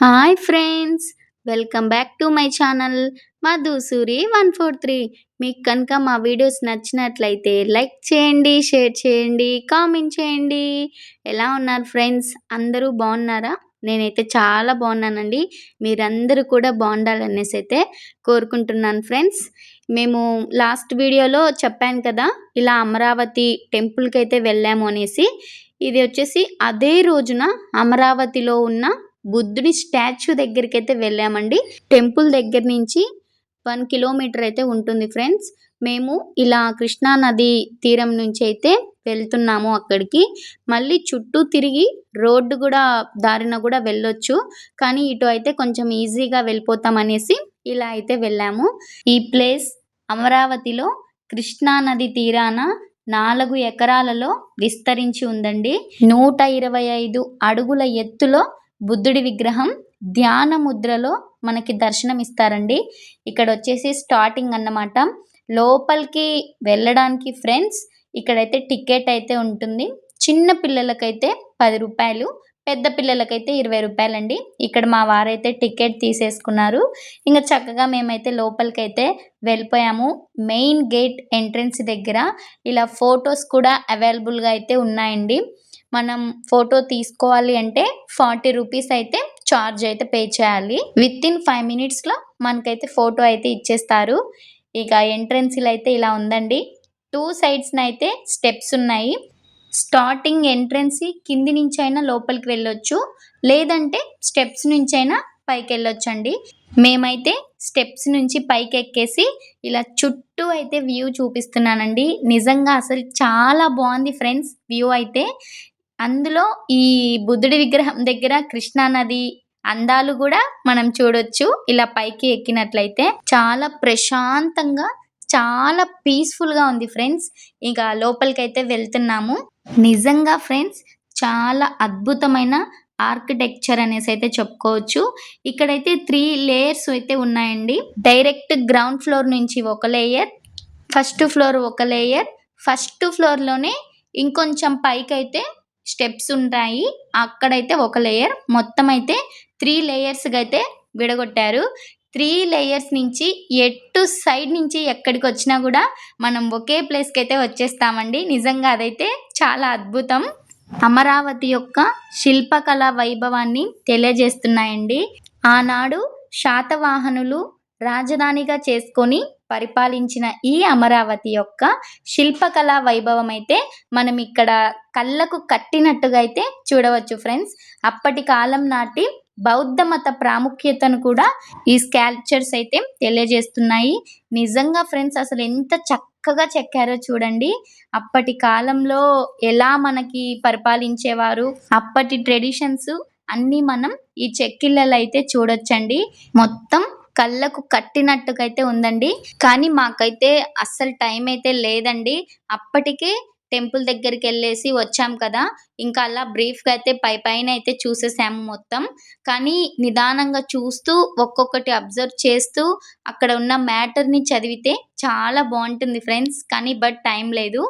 Hi friends welcome back to my channel Madhusuri one four three. మీకు కనుక మా videos నచ్చినట్లయితే లైక్ చేయండి షేర్ చేయండి కామెంట్ చేయండి. ఎలా ఉన్నారు ఫ్రెండ్స్? అందరూ బాగున్నారా? నేనైతే చాలా బాగున్నానండి. మీరందరూ కూడా బాగుండాలనేసి అయితే కోరుకుంటున్నాను ఫ్రెండ్స్. మేము లాస్ట్ వీడియోలో చెప్పాను కదా ఇలా అమరావతి టెంపుల్కి అయితే వెళ్ళాము అనేసి. ఇది వచ్చేసి అదే రోజున అమరావతిలో ఉన్న బుద్ధుడి స్టాచ్యూ దగ్గరికి అయితే వెళ్ళామండి. టెంపుల్ దగ్గర నుంచి వన్ కిలోమీటర్ అయితే ఉంటుంది ఫ్రెండ్స్. మేము ఇలా కృష్ణా నది తీరం నుంచి అయితే వెళ్తున్నాము అక్కడికి. మళ్ళీ చుట్టూ తిరిగి రోడ్డు కూడా దారిన కూడా వెళ్ళొచ్చు. కానీ ఇటు అయితే కొంచెం ఈజీగా వెళ్ళిపోతాం అనేసి ఇలా అయితే వెళ్ళాము. ఈ ప్లేస్ అమరావతిలో కృష్ణా నది తీరాన నాలుగు ఎకరాలలో విస్తరించి ఉందండి. నూట ఇరవై ఐదు అడుగుల ఎత్తులో బుద్ధుడి విగ్రహం ధ్యాన ముద్రలో మనకి దర్శనం ఇస్తారండి ఇక్కడ వచ్చేసి స్టార్టింగ్ అన్నమాట. లోపలికి వెళ్ళడానికి ఫ్రెండ్స్ ఇక్కడైతే టికెట్ అయితే ఉంటుంది. చిన్న పిల్లలకైతే పది రూపాయలు పెద్ద పిల్లలకైతే ఇరవై రూపాయలండి. ఇక్కడ మా వారైతే టికెట్ తీసేసుకున్నారు. ఇంకా చక్కగా మేమైతే లోపలికైతే వెళ్ళిపోయాము. మెయిన్ గేట్ ఎంట్రన్స్ దగ్గర ఇలా ఫొటోస్ కూడా అవైలబుల్గా అయితే ఉన్నాయండి. మనం ఫోటో తీసుకోవాలి అంటే ఫార్టీ రూపీస్ అయితే ఛార్జ్ అయితే పే చేయాలి. విత్ ఇన్ ఫైవ్ మినిట్స్లో మనకైతే ఫోటో అయితే ఇచ్చేస్తారు. ఇక ఎంట్రన్స్లో అయితే ఇలా ఉందండి. టూ సైడ్స్ని అయితే స్టెప్స్ ఉన్నాయి. స్టార్టింగ్ ఎంట్రన్స్ కింది నుంచి అయినా లోపలికి వెళ్ళొచ్చు. లేదంటే స్టెప్స్ నుంచి అయినా పైకి వెళ్ళొచ్చండి. మేమైతే స్టెప్స్ నుంచి పైకి ఎక్కేసి ఇలా చుట్టూ అయితే వ్యూ చూపిస్తున్నానండి. నిజంగా అసలు చాలా బాగుంది ఫ్రెండ్స్ వ్యూ అయితే. అందులో ఈ బుద్ధుడి విగ్రహం దగ్గర కృష్ణా నది అందాలు కూడా మనం చూడొచ్చు. ఇలా పైకి ఎక్కినట్లయితే చాలా ప్రశాంతంగా చాలా పీస్ఫుల్గా ఉంది ఫ్రెండ్స్. ఇక లోపలికి అయితే వెళ్తున్నాము. నిజంగా ఫ్రెండ్స్ చాలా అద్భుతమైన ఆర్కిటెక్చర్ అనేసి అయితే చెప్పుకోవచ్చు. ఇక్కడైతే త్రీ లేయర్స్ అయితే ఉన్నాయండి. డైరెక్ట్ గ్రౌండ్ ఫ్లోర్ నుంచి ఒక లేయర్ ఫస్ట్ ఫ్లోర్ ఒక లేయర్ ఫస్ట్ ఫ్లోర్లోనే ఇంకొంచెం పైకి అయితే స్టెప్స్ ఉంటాయి. అక్కడైతే ఒక లేయర్. మొత్తం అయితే త్రీ లేయర్స్గా అయితే విడగొట్టారు. త్రీ లేయర్స్ నుంచి ఎటు సైడ్ నుంచి ఎక్కడికి వచ్చినా కూడా మనం ఒకే ప్లేస్కి అయితే వచ్చేస్తామండి. నిజంగా అదైతే చాలా అద్భుతం. అమరావతి యొక్క శిల్పకళ వైభవాన్ని తెలియజేస్తున్నాయండి. ఆనాడు శాతవాహనులు రాజధానిగా చేసుకొని పరిపాలించిన ఈ అమరావతి యొక్క శిల్పకళా వైభవం అయితే మనం ఇక్కడ కళ్ళకు కట్టినట్టుగా అయితే చూడవచ్చు ఫ్రెండ్స్. అప్పటి కాలం నాటి బౌద్ధ మత ప్రాముఖ్యతను కూడా ఈ స్కాల్ప్చర్స్ అయితే తెలియజేస్తున్నాయి. నిజంగా ఫ్రెండ్స్ అసలు ఎంత చక్కగా చెక్కారో చూడండి. అప్పటి కాలంలో ఎలా మనకి పరిపాలించేవారు అప్పటి ట్రెడిషన్స్ అన్నీ మనం ఈ చెక్కిళ్ళలో అయితే చూడొచ్చండి. మొత్తం కళ్ళకు కట్టినట్టుకైతే ఉందండి. కానీ మాకైతే అస్సలు టైం అయితే లేదండి. అప్పటికే టెంపుల్ దగ్గరికి వెళ్ళేసి వచ్చాం కదా. ఇంకా అలా బ్రీఫ్గా అయితే పై పైన అయితే చూసేసాము మొత్తం. కానీ నిదానంగా చూస్తూ ఒక్కొక్కటి అబ్జర్వ్ చేస్తూ అక్కడ ఉన్న మ్యాటర్ని చదివితే చాలా బాగుంటుంది ఫ్రెండ్స్. కానీ బట్ టైం లేదు.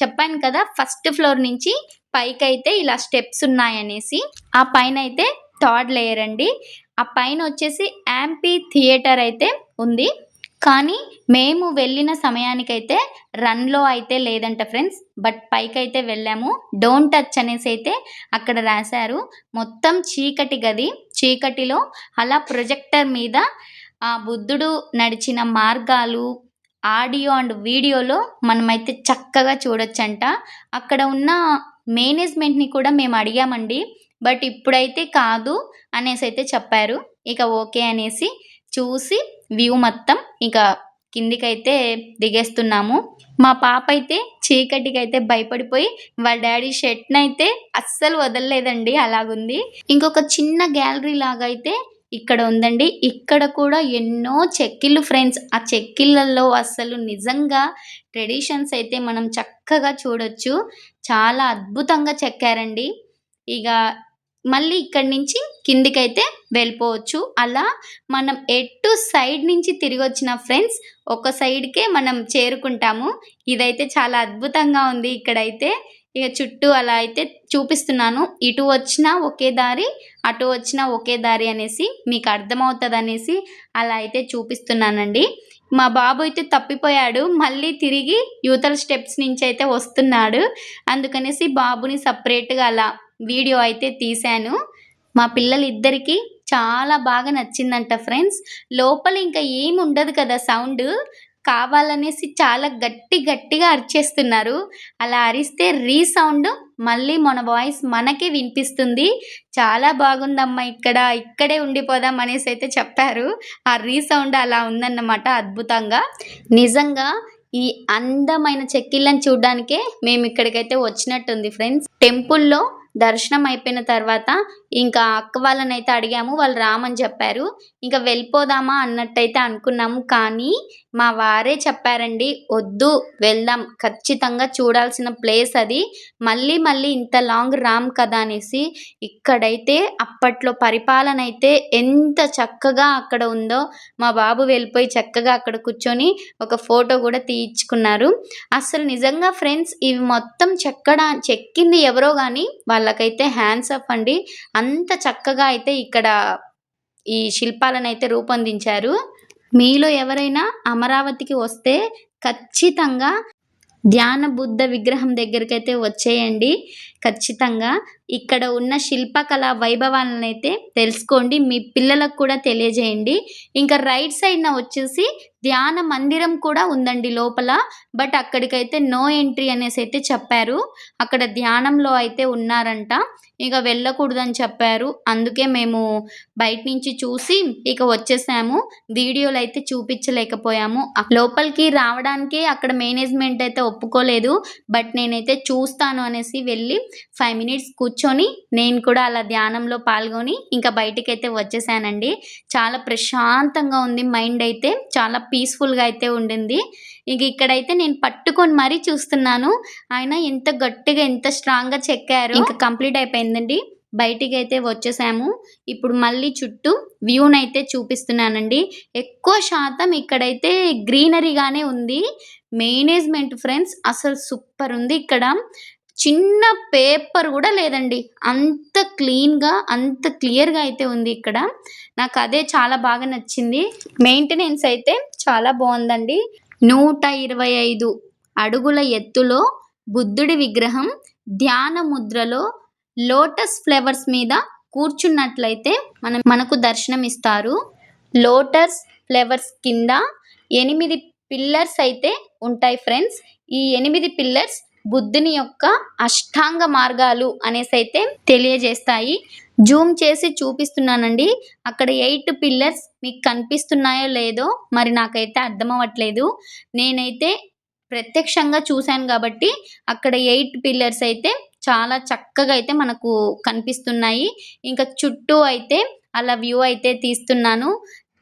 చెప్పాను కదా ఫస్ట్ ఫ్లోర్ నుంచి పైకి అయితే ఇలా స్టెప్స్ ఉన్నాయనేసి ఆ పైన అయితే థర్డ్ లేయర్ అండి. ఆ పైన వచ్చేసి యాంపీ థియేటర్ అయితే ఉంది. కానీ మేము వెళ్ళిన సమయానికైతే రన్లో అయితే లేదంట ఫ్రెండ్స్. బట్ పైకి అయితే వెళ్ళాము. డోంట్ టచ్ అనేసి అయితే అక్కడ రాశారు. మొత్తం చీకటి గది. చీకటిలో అలా ప్రొజెక్టర్ మీద ఆ బుద్ధుడు నడిచిన మార్గాలు ఆడియో అండ్ వీడియోలో మనమైతే చక్కగా చూడొచ్చంట. అక్కడ ఉన్న మేనేజ్మెంట్ని కూడా మేము అడిగామండి. బట్ ఇప్పుడైతే కాదు అనేసి అయితే చెప్పారు. ఇక ఓకే అనేసి చూసి వ్యూ మొత్తం ఇక కిందికైతే దిగేస్తున్నాము. మా పాప అయితే చీకటికి అయితే భయపడిపోయి వాళ్ళ డాడీ షర్ట్ని అయితే అస్సలు వదలలేదండి అలాగుంది. ఇంకొక చిన్న గ్యాలరీ లాగా అయితే ఇక్కడ ఉందండి. ఇక్కడ కూడా ఎన్నో చెక్కిళ్ళు ఫ్రెండ్స్. ఆ చెక్కిళ్ళల్లో అసలు నిజంగా ట్రెడిషన్స్ అయితే మనం చక్కగా చూడొచ్చు. చాలా అద్భుతంగా చెక్కారండి. ఇక మళ్ళీ ఇక్కడి నుంచి కిందికైతే వెళ్ళిపోవచ్చు. అలా మనం ఎటు సైడ్ నుంచి తిరిగి వచ్చిన ఫ్రెండ్స్ ఒక సైడ్కే మనం చేరుకుంటాము. ఇదైతే చాలా అద్భుతంగా ఉంది ఇక్కడైతే. ఇక చుట్టూ అలా అయితే చూపిస్తున్నాను. ఇటు వచ్చినా ఒకే దారి అటు వచ్చినా ఒకే దారి అనేసి మీకు అర్థమవుతుంది అనేసి అలా అయితే చూపిస్తున్నానండి. మా బాబు అయితే తప్పిపోయాడు. మళ్ళీ తిరిగి యూతల స్టెప్స్ నుంచి అయితే వస్తున్నాడు. అందుకనేసి బాబుని సపరేట్గా అలా వీడియో అయితే తీశాను. మా పిల్లలిద్దరికీ చాలా బాగా నచ్చిందంట ఫ్రెండ్స్. లోపల ఇంకా ఏమి ఉండదు కదా సౌండ్. కావాలనేసి చాలా గట్టి గట్టిగా అరిచేస్తున్నారు. అలా అరిస్తే రీసౌండ్ మళ్ళీ మన వాయిస్ మనకే వినిపిస్తుంది. చాలా బాగుందమ్మా ఇక్కడ ఇక్కడే ఉండిపోదాం అనేసి అయితే చెప్పారు. ఆ రీసౌండ్ అలా ఉందన్నమాట అద్భుతంగా. నిజంగా ఈ అందమైన చెక్కిళ్ళని చూడడానికే మేము ఇక్కడికైతే వచ్చినట్టుంది ఫ్రెండ్స్. టెంపుల్లో దర్శనం అయిపోయిన తర్వాత ఇంకా అక్క వాళ్ళని అయితే అడిగాము వాళ్ళు రామని చెప్పారు. ఇంకా వెళ్ళిపోదామా అన్నట్టయితే అనుకున్నాము. కానీ మా వారే చెప్పారండి వద్దు వెళ్దాం. ఖచ్చితంగా చూడాల్సిన ప్లేస్ అది. మళ్ళీ మళ్ళీ ఇంత లాంగ్ రామ్ కదా అనేసి ఇక్కడైతే అప్పట్లో పరిపాలన అయితే ఎంత చక్కగా అక్కడ ఉందో మా బాబు వెళ్ళిపోయి చక్కగా అక్కడ కూర్చొని ఒక ఫోటో కూడా తీయించుకున్నారు. అసలు నిజంగా ఫ్రెండ్స్ ఇవి మొత్తం చెక్కడా చెక్కింది ఎవరో కానీ వాళ్ళకైతే హ్యాండ్స్ అప్ అండి. అంత చక్కగా అయితే ఇక్కడ ఈ శిల్పాలను అయితే రూపొందించారు. మీలో ఎవరైనా అమరావతికి వస్తే ఖచ్చితంగా ధ్యాన బుద్ధ విగ్రహం దగ్గరికి అయితే వచ్చేయండి. ఖచ్చితంగా ఇక్కడ ఉన్న శిల్పకళ వైభవాలను అయితే తెలుసుకోండి. మీ పిల్లలకు కూడా తెలియజేయండి. ఇంకా రైట్ సైడ్న వచ్చేసి ధ్యాన మందిరం కూడా ఉందండి లోపల. బట్ అక్కడికైతే నో ఎంట్రీ అనేసి అయితే చెప్పారు. అక్కడ ధ్యానంలో అయితే ఉన్నారంట. ఇక వెళ్ళకూడదని చెప్పారు. అందుకే మేము బయట నుంచి చూసి ఇక వచ్చేసాము. వీడియోలు అయితే చూపించలేకపోయాము. లోపలికి రావడానికి అక్కడ మేనేజ్మెంట్ అయితే ఒప్పుకోలేదు. బట్ నేనైతే చూస్తాను అనేసి వెళ్ళి ఫైవ్ మినిట్స్ కూర్చొని నేను కూడా అలా ధ్యానంలో పాల్గొని ఇంకా బయటికి అయితే వచ్చేసానండి. చాలా ప్రశాంతంగా ఉంది మైండ్ అయితే చాలా పీస్ఫుల్గా అయితే ఉండింది. ఇంక ఇక్కడైతే నేను పట్టుకొని మరీ చూస్తున్నాను. ఆయన ఎంత గట్టిగా ఎంత స్ట్రాంగ్గా చెక్కారు ఇంకా కంప్లీట్ అయిపోయిందండి. బయటికి అయితే వచ్చేసాము. ఇప్పుడు మళ్ళీ చుట్టూ వ్యూని అయితే చూపిస్తున్నానండి. ఎక్కువ శాతం ఇక్కడైతే గ్రీనరీగానే ఉంది. మేనేజ్మెంట్ ఫ్రెండ్స్ అసలు సూపర్ ఉంది ఇక్కడ. చిన్న పేపర్ కూడా లేదండి. అంత క్లీన్గా అంత క్లియర్గా అయితే ఉంది ఇక్కడ. నాకు అదే చాలా బాగా నచ్చింది. మెయింటెనెన్స్ అయితే చాలా బాగుందండి. నూట ఇరవై ఐదు అడుగుల ఎత్తులో బుద్ధుడి విగ్రహం ధ్యాన ముద్రలో లోటస్ ఫ్లవర్స్ మీద కూర్చున్నట్లయితే మనం మనకు దర్శనం ఇస్తారు లోటస్ ఫ్లవర్స్ కింద ఎనిమిది పిల్లర్స్ అయితే ఉంటాయి ఫ్రెండ్స్. ఈ ఎనిమిది పిల్లర్స్ బుద్ధుని యొక్క అష్టాంగ మార్గాలు అనేసి అయితే తెలియజేస్తాయి. జూమ్ చేసి చూపిస్తున్నానండి. అక్కడ ఎయిట్ పిల్లర్స్ మీకు కనిపిస్తున్నాయో లేదో మరి నాకైతే అర్థం అవ్వట్లేదు నేనైతే ప్రత్యక్షంగా చూశాను కాబట్టి అక్కడ ఎయిట్ పిల్లర్స్ అయితే చాలా చక్కగా అయితే మనకు కనిపిస్తున్నాయి. ఇంకా చుట్టూ అయితే అలా వ్యూ అయితే తీస్తున్నాను.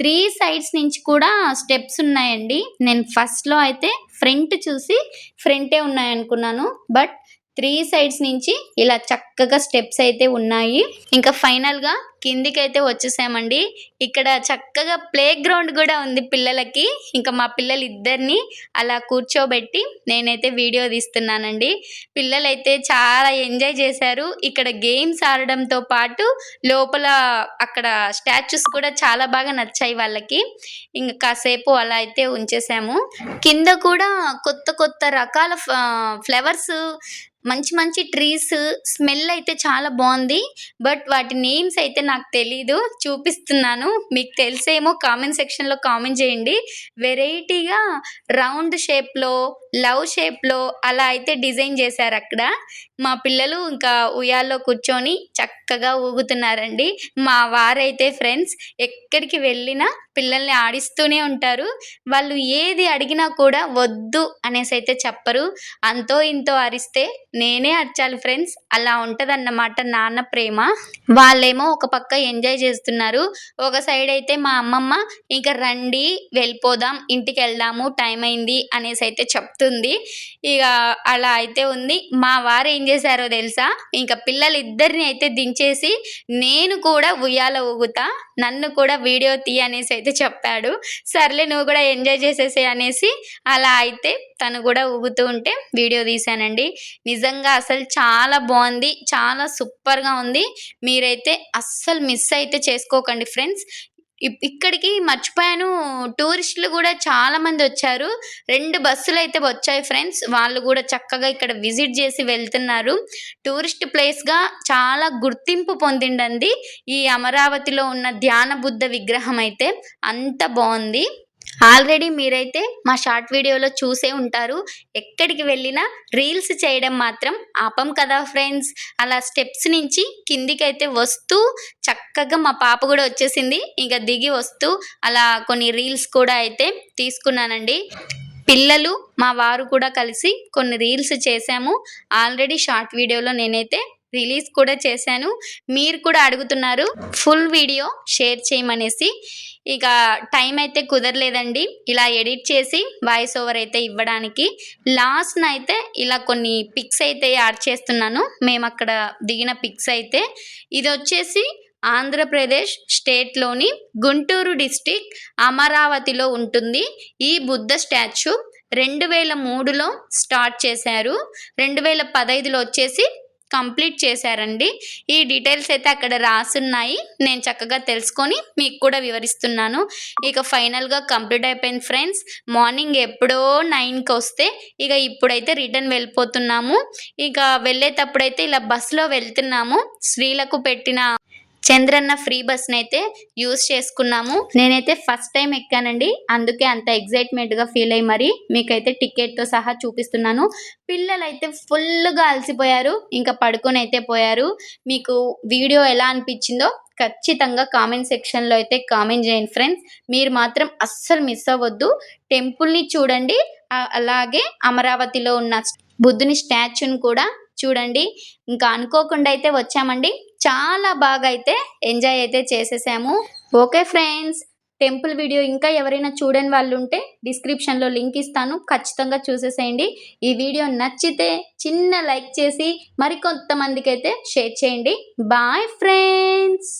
త్రీ సైడ్స్ నుంచి కూడా స్టెప్స్ ఉన్నాయండి. నేను ఫస్ట్లో అయితే ఫ్రంట్ చూసి ఫ్రంటే ఉన్నాయనుకున్నాను. బట్ త్రీ సైడ్స్ నుంచి ఇలా చక్కగా స్టెప్స్ అయితే ఉన్నాయి. ఇంకా ఫైనల్గా కిందికైతే వచ్చేసామండి. ఇక్కడ చక్కగా ప్లే గ్రౌండ్ కూడా ఉంది పిల్లలకి. ఇంకా మా పిల్లలు ఇద్దరిని అలా కూర్చోబెట్టి నేనైతే వీడియో తీస్తున్నానండి. పిల్లలైతే చాలా ఎంజాయ్ చేశారు. ఇక్కడ గేమ్స్ ఆడడంతో పాటు లోపల అక్కడ స్టాచ్యూస్ కూడా చాలా బాగా నచ్చాయి వాళ్ళకి. ఇంకా కాసేపు అలా అయితే ఉంచేసాము. కింద కూడా కొత్త కొత్త రకాల ఫ్లవర్స్ మంచి మంచి ట్రీస్ స్మెల్ అయితే చాలా బాగుంది. బట్ వాటి నేమ్స్ అయితే నాకు తెలీదు చూపిస్తున్నాను. మీకు తెలిసేమో కామెంట్ సెక్షన్లో కామెంట్ చేయండి. వెరైటీగా రౌండ్ షేప్లో లవ్ షేప్లో అలా అయితే డిజైన్ చేశారు అక్కడ. మా పిల్లలు ఇంకా ఉయ్యాల్లో కూర్చొని చక్కగా ఊగుతున్నారండి. మా వారైతే ఫ్రెండ్స్ ఎక్కడికి వెళ్ళినా పిల్లల్ని ఆడిస్తూనే ఉంటారు. వాళ్ళు ఏది అడిగినా కూడా వద్దు అనేసి అయితే చెప్పరు. అంతో ఇంతో అరిస్తే నేనే అరిచాలి ఫ్రెండ్స్ అలా ఉంటుందన్నమాట నాన్న ప్రేమ. వాళ్ళేమో ఒక పక్క ఎంజాయ్ చేస్తున్నారు. ఒక సైడ్ అయితే మా అమ్మమ్మ ఇంకా రండి వెళ్ళిపోదాం ఇంటికి వెళ్దాము టైం అయింది అనేసి అయితే చెప్తారు. వస్తుంది ఇక అలా అయితే ఉంది. మా వారు ఏం చేశారో తెలుసా? ఇంకా పిల్లలు ఇద్దరిని అయితే దించేసి నేను కూడా ఉయ్యాల ఊగుతా నన్ను కూడా వీడియో తీ అనేసి అయితే చెప్పాడు. సర్లే నువ్వు కూడా ఎంజాయ్ చేసేసే అనేసి అలా అయితే తను కూడా ఊగుతూ ఉంటే వీడియో తీశానండి. నిజంగా అసలు చాలా బాగుంది. చాలా సూపర్గా ఉంది. మీరైతే అస్సలు మిస్ అయితే చేసుకోకండి ఫ్రెండ్స్. ఇక్కడికి మర్చిపోయాను. టూరిస్టులు కూడా చాలా మంది వచ్చారు. రెండు బస్సులు అయితే వచ్చాయి ఫ్రెండ్స్. వాళ్ళు కూడా చక్కగా ఇక్కడ విజిట్ చేసి వెళ్తున్నారు. టూరిస్ట్ ప్లేస్గా చాలా గుర్తింపు పొందిండంది ఈ అమరావతిలో ఉన్న ధ్యాన బుద్ధ విగ్రహం అయితే. అంత బాగుంది. ఆల్రెడీ మీరైతే మా షార్ట్ వీడియోలో చూసే ఉంటారు. ఎక్కడికి వెళ్ళినా రీల్స్ చేయడం మాత్రం ఆపం కదా ఫ్రెండ్స్. అలా స్టెప్స్ నుంచి కిందికైతే వస్తూ చక్కగా మా పాప కూడా వచ్చేసింది. ఇంకా దిగి వస్తూ అలా కొన్ని రీల్స్ కూడా అయితే తీసుకున్నానండి. పిల్లలు మా వారు కూడా కలిసి కొన్ని రీల్స్ చేశాము. ఆల్రెడీ షార్ట్ వీడియోలో నేనైతే రిలీజ్ కూడా చేశాను. మీరు కూడా అడుగుతున్నారు ఫుల్ వీడియో షేర్ చేయమనేసి. ఇక టైం అయితే కుదరలేదండి. ఇలా ఎడిట్ చేసి వాయిస్ ఓవర్ అయితే ఇవ్వడానికి. లాస్ట్న అయితే ఇలా కొన్ని పిక్స్ అయితే యాడ్ చేస్తున్నాను. మేము అక్కడ దిగిన పిక్స్ అయితే. ఇది వచ్చేసి ఆంధ్రప్రదేశ్ స్టేట్లోని గుంటూరు డిస్టిక్ అమరావతిలో ఉంటుంది. ఈ బుద్ధ స్టాచ్యూ రెండు వేల మూడులో స్టార్ట్ చేశారు. రెండు వేల పదైదులో వచ్చేసి కంప్లీట్ చేశారండి. ఈ డీటెయిల్స్ అయితే అక్కడ రాసున్నాయి. నేను చక్కగా తెలుసుకొని మీకు కూడా వివరిస్తున్నాను. ఇక ఫైనల్గా కంప్లీట్ అయిపోయింది ఫ్రెండ్స్. మార్నింగ్ ఎప్పుడో నైన్కి వస్తే ఇక ఇప్పుడైతే రిటర్న్ వెళ్ళిపోతున్నాము. ఇక వెళ్ళేటప్పుడైతే ఇలా బస్సులో వెళ్తున్నాము. స్త్రీలకు పెట్టిన చంద్రన్న ఫ్రీ బస్ని అయితే యూస్ చేసుకున్నాము. నేనైతే ఫస్ట్ టైం ఎక్కానండి. అందుకే అంత ఎగ్జైట్మెంట్గా ఫీల్ అయ్యి మరి మీకైతే టికెట్తో సహా చూపిస్తున్నాను. పిల్లలు అయితే ఫుల్గా అలసిపోయారు. ఇంకా పడుకొని అయితే పోయారు. మీకు వీడియో ఎలా అనిపించిందో ఖచ్చితంగా కామెంట్ సెక్షన్లో అయితే కామెంట్ చేయండి ఫ్రెండ్స్ మీరు మాత్రం అస్సలు మిస్ అవ్వద్దు. టెంపుల్ని చూడండి. అలాగే అమరావతిలో ఉన్న బుద్ధుని స్టాచ్యూని కూడా చూడండి. ఇంకా అనుకోకుండా అయితే వచ్చామండి. చాలా బాగా అయితే ఎంజాయ్ అయితే చేసేసాము. ఓకే ఫ్రెండ్స్ టెంపుల్ వీడియో ఇంకా ఎవరైనా చూడని వాళ్ళు ఉంటే డిస్క్రిప్షన్లో లింక్ ఇస్తాను. ఖచ్చితంగా చూసేసేయండి. ఈ వీడియో నచ్చితే చిన్న లైక్ చేసి మరికొంతమందికి అయితే షేర్ చేయండి. Bye friends